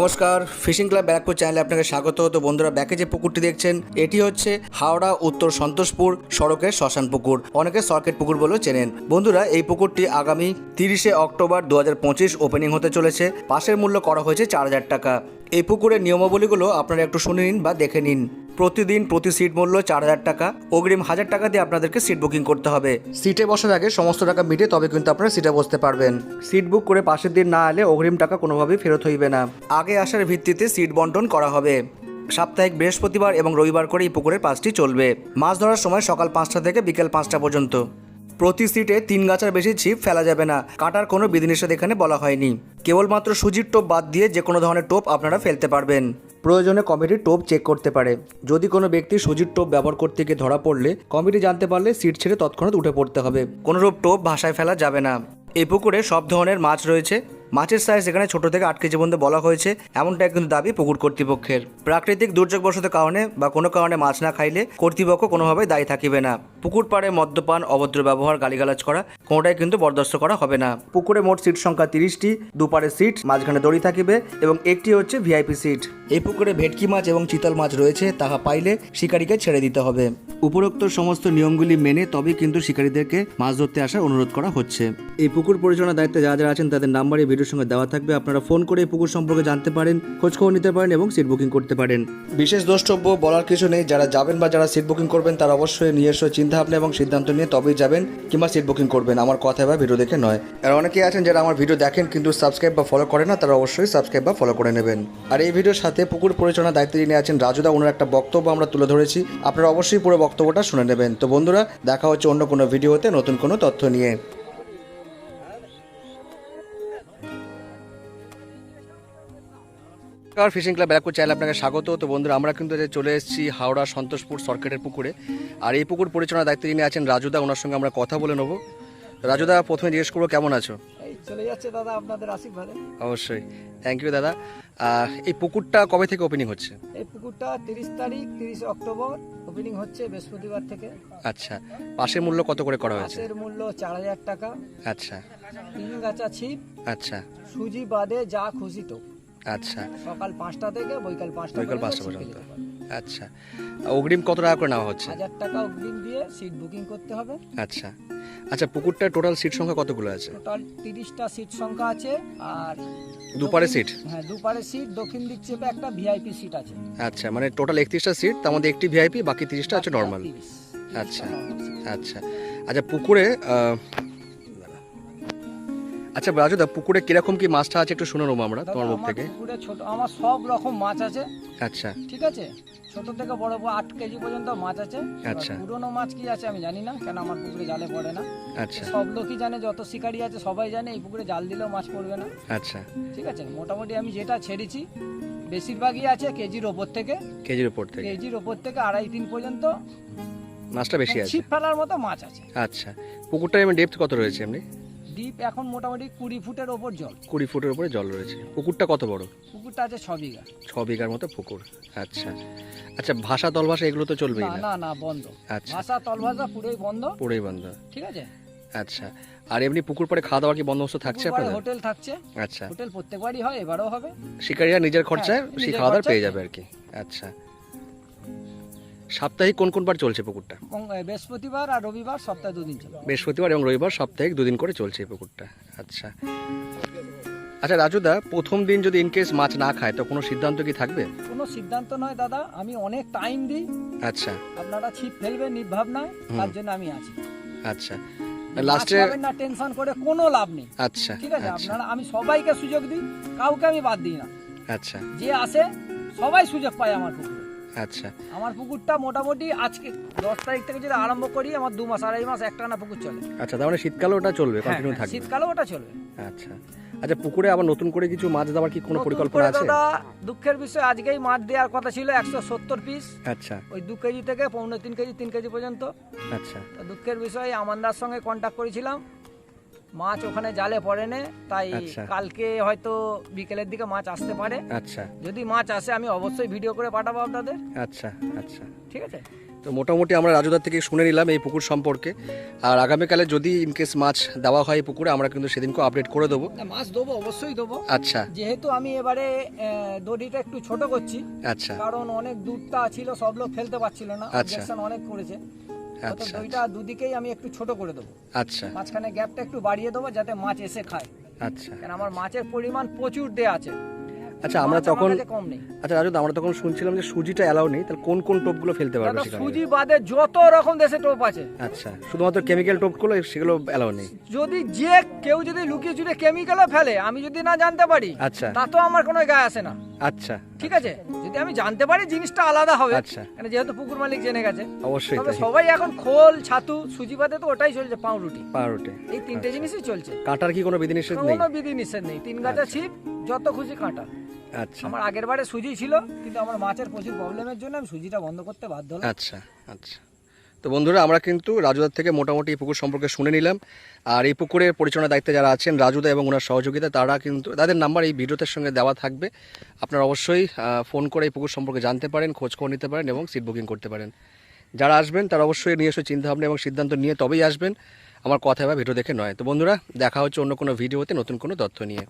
নমস্কার fishing club Barrackpore চ্যানেলে আপনাকে স্বাগত। তো বন্ধুরা, ব্যাকে যে পুকুরটি দেখছেন, এটি হচ্ছে হাওড়া উত্তর সন্তোষপুর সড়কের শ্মশান পুকুর। অনেকে সর্কেট পুকুর বলেও চেনেন। বন্ধুরা, এই পুকুরটি আগামী তিরিশে অক্টোবর দু হাজার পঁচিশ ওপেনিং হতে চলেছে। পাশের মূল্য করা হয়েছে চার হাজার টাকা। এই পুকুরের নিয়মাবলীগুলো আপনারা একটু শুনে নিন বা দেখে নিন। প্রতিদিন প্রতি সিট মূল্য চার হাজার টাকা। অগ্রিম হাজার টাকা দিয়ে আপনাদেরকে সিট বুকিং করতে হবে। সিটে বসার আগে সমস্ত টাকা মিটে তবে কিন্তু আপনারা সিটে বসতে পারবেন। সিট বুক করে পাশের দিন না এলে অগ্রিম টাকা কোনোভাবেই ফেরত হইবে না। আগে আসার ভিত্তিতে সিট বন্টন করা হবে। সাপ্তাহিক বৃহস্পতিবার এবং রবিবার করে এই পুকুরের পাঁচটি চলবে। মাছ ধরার সময় সকাল পাঁচটা থেকে বিকেল পাঁচটা পর্যন্ত। প্রতি সিটে তিন গাছার বেশি ছিপ ফেলা যাবে না। কাটার কোনো বিধিনিষেধ এখানে বলা হয়নি। কেবলমাত্র সুজির টোপ বাদ দিয়ে যে কোনো ধরনের টোপ আপনারা ফেলতে পারবেন। প্রয়োজনে কমিটি টোপ চেক করতে পারে। যদি কোনো ব্যক্তি সুজির টোপ ব্যবহার করতে গিয়ে ধরা পড়লে, কমিটি জানতে পারলে সিট ছেড়ে তৎক্ষণাৎ উঠে পড়তে হবে। কোনোরূপ টোপ ভাষায় ফেলা যাবে না। এ পুকুরে সব ধরনের মাছ রয়েছে। মাছের সাইজ এখানে ছোট থেকে আট কেজি পর্যন্ত বলা হয়েছে। এমনটাই কিন্তু দাবি পুকুর কর্তৃপক্ষের। প্রাকৃতিক দুর্যোগবশত কারণে বা কোনো কারণে মাছ না খাইলে কর্তৃপক্ষ কোনোভাবেই দায়ী থাকিবে না। পুকুর পাড়ে মদ্যপান, অভদ্র ব্যবহার, গালিগালাজ করা, কোনোটাই কিন্তু বরদাস্ত করা হবে না। পুকুরে মোট সিট সংখ্যা তিরিশটি দুপারে সিট মাঝখানে দড়ি থাকিবে এবং একটি হচ্ছে ভিআইপি সিট এই পুকুরে ভেটকি মাছ এবং চিতল মাছ রয়েছে, তাহা পাইলে শিকারীকে ছেড়ে দিতে হবে। উপরোক্ত সমস্ত নিয়মগুলি মেনে তবেই কিন্তু শিকারীদেরকে মাছ ধরতে আসার অনুরোধ করা হচ্ছে। এই পুকুর পরিচালনার দায়িত্বে যারা যারা আছেন তাদের নাম্বার এই ভিডিওর সঙ্গে দেওয়া থাকবে। আপনারা ফোন করে এই পুকুর সম্পর্কে জানতে পারেন খোঁজ খবর নিতে পারেন এবং সিট বুকিং করতে পারেন। বিশেষ দ্রষ্টব্য বলার কিছু নেই যারা যাবেন বা যারা সিট বুকিং করবেন তারা অবশ্যই নিজস্ব চিন্তাভাবনা এবং সিদ্ধান্ত নিয়ে তবেই যাবেন কিংবা সিট বুকিং করবেন। আমার কথা বা ভিডিও দেখে নয়। আর অনেকেই আছেন যারা আমার ভিডিও দেখেন কিন্তু সাবস্ক্রাইব বা ফলো করেন না তারা অবশ্যই সাবস্ক্রাইব বা ফলো করে নেবেন। আর এই ভিডিওর সাথে পুকুর পরিচালনার দায়িত্ব যিনি আছেন রাজুদা ওনার একটা বক্তব্য আমরা তুলে ধরেছি। আপনারা অবশ্যই পুরো বক্তব্যটা শুনে নেবেন। তো বন্ধুরা দেখা হচ্ছে অন্য কোনো ভিডিওতে নতুন কোনো তথ্য নিয়ে। নমস্কার ফিশিং ক্লাব ব্যারাকপুর চ্যানেল আপনাকে স্বাগত। তো বন্ধুরা আমরা কিন্তু চলে এসেছি হাওড়া সন্তোষপুর সরকারের পুকুরে। আর এই পুকুর পরিচালনার দায়িত্বে যিনি আছেন রাজুদা ওনার সঙ্গে আমরা কথা বলে নেব। রাজুদা প্রথমে জিজ্ঞেস করব কেমন আছো? চলে যাচ্ছে দাদা আপনাদের আশীর্বাদে। অবশ্যই। থ্যাংক ইউ দাদা। এই পুকুরটা কবে থেকে ওপেনিং হচ্ছে? এই পুকুরটা তিরিশ তারিখ তিরিশ অক্টোবর। ওপেনিং হচ্ছে বৃহস্পতিবার থেকে। আচ্ছা পাশের মূল্য কত করে করা হয়েছে? পাশের মূল্য চার হাজার টাকা। আচ্ছা। তিন গাছা ছিপ আচ্ছা। সুজি বাদে যা খুশি তো। আচ্ছা। সকাল পাঁচটা থেকে বৈকাল পাঁচটা বিকাল পাঁচটা পর্যন্ত। আচ্ছা। অগ্রিম কত টাকা করে নেওয়া হচ্ছে? হাজার টাকা অগ্রিম দিয়ে সিট বুকিং করতে হবে। আচ্ছা। আচ্ছা পুকুরটার টোটাল সিট সংখ্যা কতগুলো আছে? টোটাল তিরিশটা সিট সংখ্যা আছে আর দুপারে সিট হ্যাঁ দুপারে সিট দক্ষিণ দিক চেপে একটা ভিআইপি সিট আছে। আচ্ছা মানে টোটাল একত্রিশটা সিট তার মধ্যে একটি ভিআইপি বাকি তিরিশটা আছে নর্মাল আচ্ছা আচ্ছা। আচ্ছা পুকুরে আচ্ছা রাজুদা পুকুরে কীরকম কি মাছটা আছে একটু শুনে নেব আমরা তোমার মুখ থেকে। পুকুরে ছোট আমার সব রকম মাছ আছে। আচ্ছা। ঠিক আছে? ছোট থেকে বড় বড় আট কেজি পর্যন্ত মাছ আছে। আচ্ছা। পুরনো মাছ কি আছে আমি জানি না কেন আমার পুকুরে জালে পড়ে না। আচ্ছা। সব লোকই জানে যত শিকারি আছে সবাই জানে এই পুকুরে জাল দিলেও মাছ পড়বে না। আচ্ছা। ঠিক আছে মোটামুটি আমি যেটা ছেড়েছি বেশিরভাগই আছে কেজির ওপর থেকে। কেজির ওপর থেকে? কেজির ওপর থেকে আড়াই তিন পর্যন্ত মাছটা বেশি আছে? ছিপ ফেলার মতো মাছ আছে। আচ্ছা। পুকুরটা এমনি ডেপথ কত রয়েছে এমনি? ডিপ এখন মোটামুটি কুড়ি ফুটের ওপর জল। কুড়ি ফুটের উপরে জল রয়েছে। পুকুরটা কত বড়? পুকুরটা আছে ছ বিঘা। ছ বিঘার মতো পুকুর। আচ্ছা। আচ্ছা ভাষা তল ভাষা এগুলো তো চলবেই না না? না বন্ধ। আচ্ছা। ভাষা তল ভাষা পুরোই বন্ধ। পুরোই বন্ধ। ঠিক আছে? আচ্ছা। আর এমনি পুকুর পাড়ে খাওয়া দাওয়ার কি বন্দোবস্ত থাকছে আপনাদের? হোটেল থাকছে। আচ্ছা। হোটেল প্রত্যেকবারই হয় এবারেও হবে। শিকারীরা নিজের খরচায় হ্যাঁ, সেই খাওয়া দাওয়া পেয়ে যাবে আর কি। আচ্ছা। সাপ্তাহিক কোন কোন বার চলছে পুকুরটা? বৃহস্পতিবার আর রবিবার সপ্তাহে দুদিন চলে। বৃহস্পতিবার এবং রবিবার সাপ্তাহিক দুদিন করে চলছে এই পুকুরটা। আচ্ছা। আচ্ছা রাজুদা প্রথম দিন যদি ইনকেস মাছ না খায় তো কোনো সিদ্ধান্ত কি থাকবে? কোনো সিদ্ধান্ত নয় দাদা আমি অনেক টাইম দিই। আচ্ছা। আপনারা ছিপ ফেলবেন নির্ভাব নয় তার জন্য আমি আছি। আচ্ছা। লাস্টে না টেনশন করে কোনো লাভ নেই। আচ্ছা ঠিক আছে? আচ্ছা। আপনারা আমি সবাইকে সুযোগ দিই কাউকে আমি বাদ দিই না। আচ্ছা। যে আসে সবাই সুযোগ পায় আমার পুকুরে। আচ্ছা। আমার পুকুরটা মোটামুটি আজকে দশ তারিখ থেকে যদি আরম্ভ করি আমার দু মাস আড়াই মাস একটা না পুকুর চলে। আচ্ছা তার মানে শীতকালে ওটা চলবে হ্যাঁ, কন্টিনিউ হ্যাঁ, থাকবে। শীতকালেও ওটা চলবে। আচ্ছা। আচ্ছা পুকুরে আবার নতুন করে কিছু মাছ দেওয়ার কি কোনো পরিকল্পনা আছে? দাদা দুঃখের বিষয় আজকেই মাছ দেওয়ার কথা ছিল একশো সত্তর পিস আচ্ছা। ওই দু কেজি থেকে পৌনে তিন কেজি তিন কেজি পর্যন্ত। আচ্ছা। দুঃখের বিষয় আমান্দার সঙ্গে কন্ট্যাক্ট করেছিলাম। মাছ ওখানে জালে পড়ে নে তাই আচ্ছা। কালকে হয়তো বিকেলের দিকে মাছ আসতে পারে। আচ্ছা। যদি মাছ আসে আমি অবশ্যই ভিডিও করে পাঠাবো আপনাদের। আচ্ছা আচ্ছা। ঠিক আছে? তো মোটামুটি আমরা রাজুদার থেকে শুনে নিলাম এই পুকুর সম্পর্কে। আর আগামীকালে যদি ইনকেস মাছ দেওয়া হয় এই পুকুরে আমরা কিন্তু সেদিনকে আপডেট করে দেবো। মাছ দেবো অবশ্যই দেবো। আচ্ছা। যেহেতু আমি এবারে দড়িটা একটু ছোট করছি আচ্ছা। কারণ অনেক দূরটা ছিল সব লোক ফেলতে পারছিল না আচ্ছা। অনেক করেছে। আচ্ছা দইটা দুদিকেই আমি একটু ছোট করে দেবো। আচ্ছা। মাঝখানে গ্যাপটা একটু বাড়িয়ে দেবো যাতে মাছ এসে খায়। আচ্ছা। কারণ আমার মাছের পরিমাণ প্রচুর দেয়া আছে। আচ্ছা আমরা তখন আচ্ছা রাজু আমরা তখন শুনছিলাম যে সুজিটা অ্যালাউ নেই তাহলে কোন কোন টোপগুলো ফেলতে পারবে সেখানে? সুজি বাদে যত রকম দেশে টোপ আছে। আচ্ছা শুধুমাত্র কেমিক্যাল টোপগুলো সেগুলো অ্যালাউ নেই। যদি যে কেউ যদি লুকিয়ে চুরে কেমিক্যালও ফেলে আমি যদি না জানতে পারি আচ্ছা। তা তো আমার কোনো গায়ে আসে না। আচ্ছা ঠিক আছে? যদি আমি জানতে পারি জিনিসটা আলাদা হবে আচ্ছা। মানে যেহেতু পুকুর মালিক জেনে গেছে। অবশ্যই তবে সবাই এখন খোল ছাতু সুজি বাদে তো ওটাই চলছে পাউরুটি। পাউরুটে। এই তিনটে জিনিসই চলছে। কাঁটার কি কোনো বিধিনিষেধ নেই? কোনো বিধি নিষেধ নেই। তিন গাছা ছিপ যত খুশি কাঁটা। আচ্ছা। আমার আগের বারে সুজি ছিল কিন্তু আমার মাছের প্রচুর প্রবলেমের জন্য আমি সুজিটা বন্ধ করতে বাধ্য হলাম। আচ্ছা আচ্ছা। তো বন্ধুরা, আমরা কিন্তু রাজুদার থেকে মোটামুটি এই পুকুর সম্পর্কে শুনে নিলাম। আর এই পুকুরের পরিচালনার দায়িত্বে যারা আছেন রাজুদা এবং ওনার সহযোগিতা, তারা কিন্তু, তাদের নাম্বার এই ভিডিওতে সঙ্গে দেওয়া থাকবে। আপনারা অবশ্যই ফোন করে এই পুকুর সম্পর্কে জানতে পারেন খোঁজ খবর নিতে পারেন এবং সিট বুকিং করতে পারেন। যারা আসবেন, তারা অবশ্যই নিজস্ব চিন্তাভাবনা এবং সিদ্ধান্ত নিয়ে তবেই আসবেন। আমার কথা বা ভিডিও দেখে নয়। তো বন্ধুরা, দেখা হচ্ছে অন্য কোনো ভিডিওতে নতুন কোনো তথ্য নিয়ে।